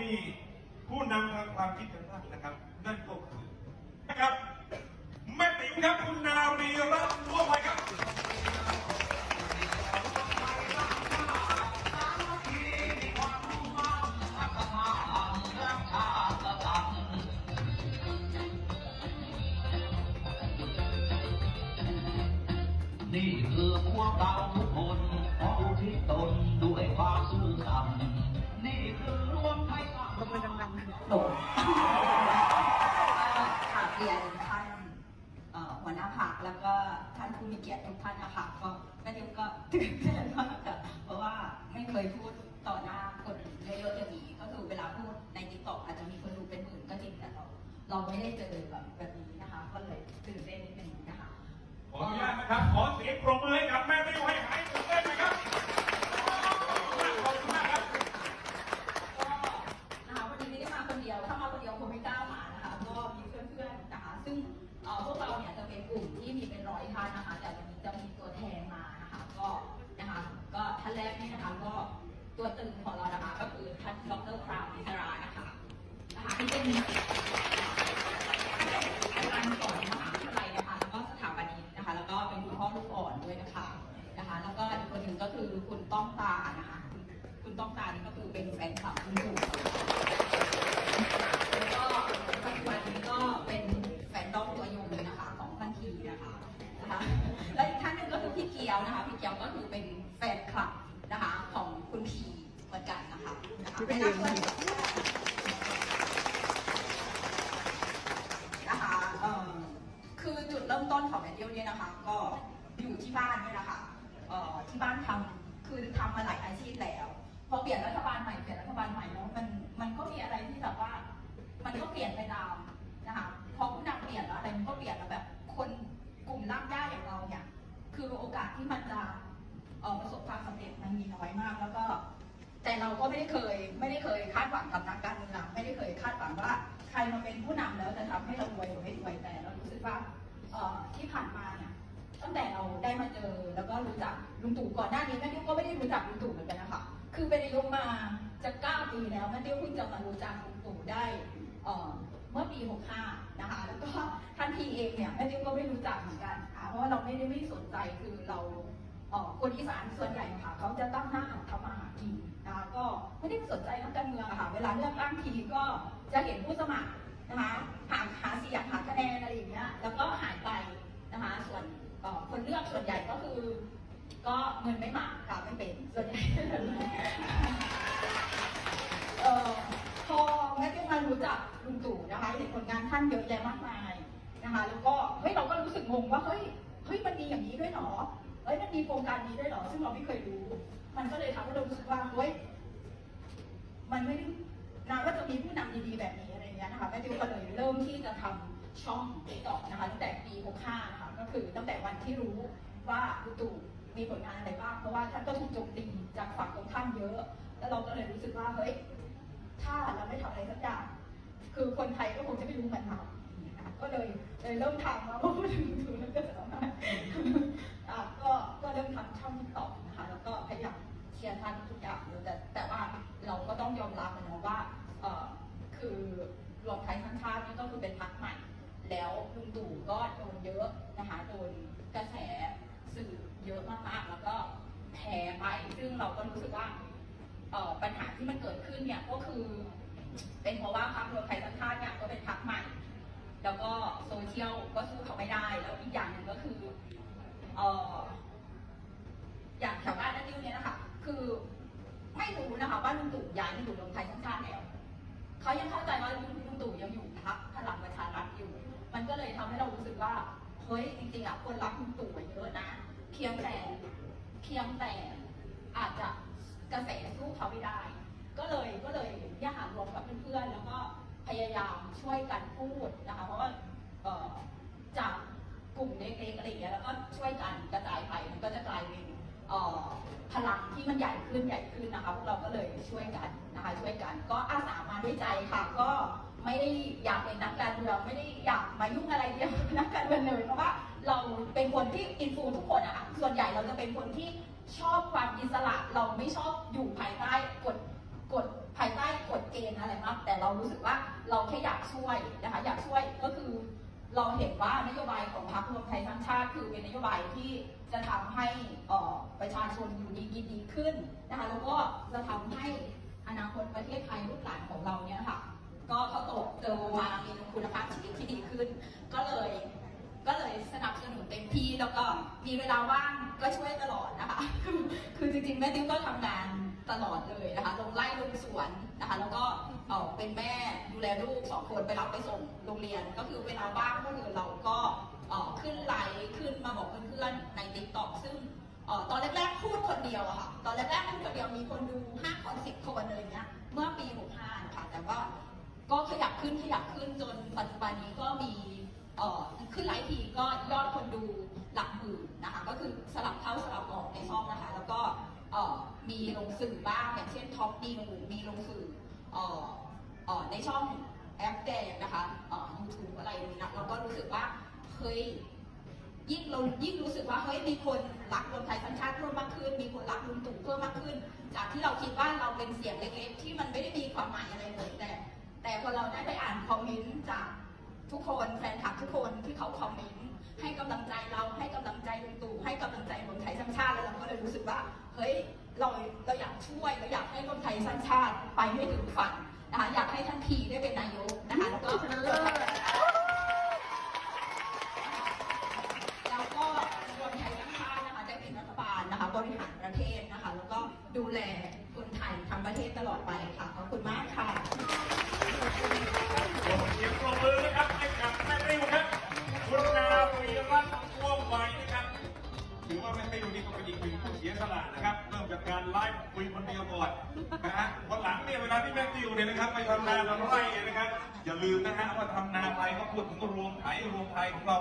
มีผู้นำทางความคิดกันบ้างนะครับ นั่นก็คือนะครับแม่ติ๋มครับคุณนารีรัตน์บัวไพครับนี่คือพวกเราทุกคนขออุทิศตนด้วยความซื่อสัตย์ นี่คือรวมไทยสร้างตบมือดังโดดค่ะเรียนท่านหัวหน้าพักแล้วก็ท่านผู้มีเกียรติทุกท่านนะคะก็แม่ดิวก็ตื่นเต้นมากค่ะเพราะว่าไม่เคยพูดต่อหน้าคนเยอะๆอย่างนี้ก็คือเวลาพูดในติ๊กต็อกอาจจะมีคนดูเป็นหมื่นก็จริงแต่เราเราไม่ได้เจอแบบแบบนี้นะคะ ก็เลยตื่นเต้นนิดนึงนะคะขออนุญาตนะครับขอเสียงปรบมือให้กับแม่ติ๋มให้หาย ซึ่งพวกเราเนี่ยจะเป็นกลุ่มที่มีเป็นร้อยท่านนะคะ แต่วันนี้จะมีตัวแทนมานะคะ ก็นะคะ ก็ท่านแรกนี่นะคะก็ตัวตึงของเรานะคะ ก็คือท่านดรคราวนิสรานะคะนะคะที่เป็น นะคะไม่น่าเชื่อนะคะเอ่อคือจุดเริ่มต้นของแมทธิวเนี่ยนะคะ ก็อยู่ที่บ้านเนี่ยนะคะเอ่อที่บ้านทำคือทำมาหลายอาชีพแล้ว พอเปลี่ยนรัฐบาลใหม่เปลี่ยนรัฐบาลใหม่แล้วมันมันก็มีอะไรที่แบบว่า มันก็เปลี่ยนไปตามนะคะพอผู้นำเปลี่ยนแล้วอะไรมันก็เปลี่ยนแล้วแบบคนกลุ่มรากหญ้าอย่างเราเนี่ย คือโอกาสที่มันจะเอ่อประสบความสำเร็จมันมีน้อยมาก แล้วก็ แต่เราก็ไม่ได้เคย ไม่ได้เคยคาดหวังกับนักการเมืองไม่ได้เคยคาดหวังว่าใครมาเป็นผู้นำแล้วจะทำให้เรารวยหรือไม่รวยแต่เรารู้สึกว่าที่ผ่านมาเนี่ยตั้งแต่เราได้มาเจอแล้วก็รู้จักลุงตู่ก่อนหน้านี้แม่ดิ้วก็ไม่ได้รู้จักลุงตู่เหมือนกันนะคะคือเป็นนายกมาจะเก้าปีแล้วแม่ดิวเพิ่งจะมารู้จักลุงตู่ได้เมื่อปี65นะคะแล้วก็ท่านทีเองเนี่ยแม่ดิ้วก็ไม่รู้จักเหมือนกันค่ะเพราะว่าเราไม่ได้ไม่สนใจคือเรา คนอีสานส่วนใหญ่ค่ะเขาจะตั้งหน้าทำมาหากินนะคะก็ไม่ได้สนใจนักการเมืองค่ะ เวลาเลือกตั้งทีก็จะเห็นผู้สมัครนะคะหาหาเสียงหาคะแนนอะไรอย่างเงี้ยแล้วก็หายไปนะคะส่วนคนเลือกส่วนใหญ่ก็คือ ก็เงินไม่มาค่ะไม่เป็นส่วนใหญ่เอ่อพอแม่เจ้มารู้จักลุงตู่นะคะเห็นผลงานท่านเยอะแยะมากมายนะคะ แล้วก็เฮ้ยเราก็รู้สึกงงว่าเฮ้ยเฮ้ยมันมีอย่างนี้ด้วยเหรอ ฮ้ยมันมีโครงการนี้ด้วยเหรอ ซึ่งเราไม่เคยรู้ มันก็เลยทำให้เรารู้สึกว่าเฮ้ยมันไม่ได้นาว่าจะมีผู้นำดีๆแบบนี้อะไรเงี้ยนะคะแม่ติวก็เลยเริ่มที่จะทำช่องติ๊กต็อกนะคะตั้งแต่ปี 65 นะคะก็คือตั้งแต่วันที่รู้ว่าลุตู่มีผลงานอะไรบ้าง เพราะว่าท่านก็ถูกโจมตีจากฝั่งตรงข้ามเยอะ แล้วเราก็เลยรู้สึกว่าเฮ้ยถ้าเราไม่ทำอะไรสักอย่างคือคนไทยก็คงจะไม่รู้เหมือนเราก็เลยเลยเริ่มทำมาเพราะพูดถึงดูแล้วก็จะต้องมา ต้องยอมรับนะว่าคือรวมไทยสร้างชาตินี่ก็คือเป็นพรรคใหม่ แล้วลุงตู่ก็โดนเยอะนะคะโดนกระแสสื่อเยอะมากๆแล้วก็แพ้ไป ซึ่งเราก็รู้สึกว่าปัญหาที่มันเกิดขึ้นเนี่ยก็คือ เป็นเพราะว่าพรรครวมไทยสร้างชาติเนี่ยก็เป็นพรรคใหม่ แล้วก็โซเชียลก็สู้เขาไม่ได้แล้วอีกอย่างหนึ่งก็คืออออย่างแถวบ้านนั่นนี่เนี่ยนะคะ นะคะว่าลุงตู่ย้ายมาอยู่รวมไทยสร้างชาติแล้วเขายังเข้าใจว่าลุงลุงตู่ยังอยู่พรรคพลังประชารัฐอยู่ มันก็เลยทำให้เรารู้สึกว่าเฮ้ยจริงๆอะคนรักลุงตู่เยอะนะเพียงแต่เพียงแต่อาจจะกระแสสู้เขาไม่ได้ ก็เลยก็เลยเนี่ยหารวมกับเพื่อนๆแล้วก็พยายามช่วยกันพูดนะคะเพราะว่าจากกลุ่มเล็กๆอะไรอย่างเงี้ยแล้วก็ช่วยกันกระจายไปมันก็จะกลายเป็น พลังที่มันใหญ่ขึ้นใหญ่ขึ้นนะคะพวกเราก็เลยช่วยกันนะคะช่วยกัน ก็อาสามาด้วยใจค่ะ ก็ไม่ได้อยากเป็นนักการเมืองไม่ได้อยากมายุ่งอะไรเกี่ยวกับนักการเมืองเลยเพราะว่าเราเป็นคนที่อินฟูทุกคนอะส่วนใหญ่เราจะเป็นคนที่ชอบความอิสระเราไม่ชอบอยู่ภายใต้กฎกฎภายใต้กฎเกณฑ์อะไรมากแต่เรารู้สึกว่าเราแค่อยากช่วยนะคะอยากช่วยก็คือ เราเห็นว่านโยบายของพรรครวมไทยสร้างชาติ คือเป็นนโยบายที่จะทำให้ประชาชนอยู่ดีกินดีขึ้นนะคะแล้วก็จะทำให้อนาคตประเทศไทยลูกหลานของเราเนี่ยค่ะ ก็เขาโตเติบมามีคุณภาพชีวิตที่ดีขึ้น ก็เลยก็เลยสนับสนุนเต็มที่แล้วก็มีเวลาว่างก็ช่วยตลอดนะคะคือคือจริงๆแม่ติ้วก็ทำงาน ตลอดเลยนะคะลงไล่ลงสวนนะคะแล้วก็เป็นแม่ดูแลลูกสองคนไปรับไปส่งโรงเรียน ก็คือเวลาว่างก็คือเราก็ขึ้นไลฟ์ขึ้นมาบอกเพื่อนๆในติ๊กต็อกซึ่งอตอนแรกๆพูดคนเดียวอะค่ะ ตอนแรกๆพูดคนเดียวมีคนดู5คน10คนอะไรเงี้ย เมื่อปี65นะคะแต่ว่าก็ขยับขึ้นขยับขึ้นจนปัจจุบันนี้ก็มีขึ้นไลฟ์ทีก็ยอดคนดูหลักหมื่นนะคะ ก็คือสลับเข้าสลับออกในช่องนะคะ แล้วก็ มีลงสื่อบ้างอย่างเช่นท็อปนิวมีลงสื่ออในช่องแอปแดงนะคะเอ่อ YouTube อะไรนี้นะเราก็รู้สึกว่าเฮ้ยยิ่งเรายิ่งรู้สึกว่าเฮ้ยมีคนรักรวมไทยสร้างชาติเพิ่มมากขึ้น มีคนรักลุงตู่เพิ่มมากขึ้น จากที่เราคิดว่าเราเป็นเสียงเล็กๆ ที่มันไม่ได้มีความหมายอะไรเลยแต่ แต่พอเราได้ไปอ่านคอมเมนต์จากทุกคนแฟนคลับทุกคนที่เขาคอมเมนต์ให้กำลังใจเราให้กำลังใจลุงตู่ให้กำลังใจรวมไทยสร้างชาติแล้วเราก็เลยรู้สึกว่า เฮ้ยเราเราอยากช่วยเราอยากให้คนไทยสร้างชาติไปให้ถึงฝันนะคะอยากให้ท่านพีได้เป็นนายกนะคะแล้วก็แล้วก็รวมไทยสร้างชาตินะคะได้เป็นรัฐบาลนะคะบริหารประเทศนะคะแล้วก็ดูแล คนเดียวก่อนะฮะวันหลังเนี่ยเวลาที่แม่ติวเนี่ยนะครับไปทำนาทำไร่เนี่ยนะครับอย่าลืมนะฮะว่าทำนาไปก็พูดถึงรวมไทยรวมไทยของเรา